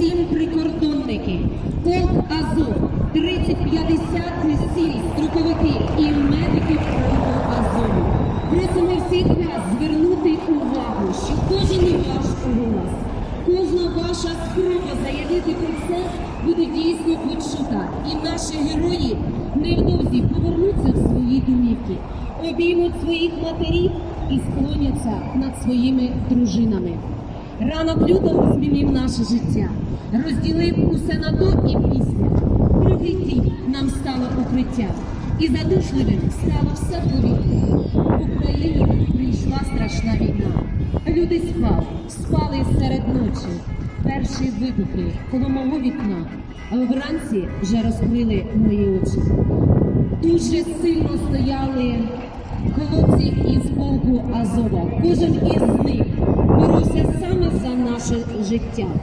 усім прикордонники, полк Азов, 30-50 строковики і медики фронту Азову. Просимо всіх вас звернути увагу, що кожен ваш голос, кожна ваша спроба заявити про це буде дійсно почута. І наші герої невдовзі повернуться в свої домівки, обіймуть своїх матерів і склоняться над своїми дружинами. Ранок лютого змінив наше життя, розділив усе на до і після. Пригитів нам стало укриття, і задушливим стало все повітря. В Україні прийшла страшна війна. Люди спали, спали серед ночі. Перші вибухи коло мого вікна, а вранці вже розкрили мої очі. Дуже сильно стояли хлопці із полку Азова. Кожен із них боровся саме за наше життя.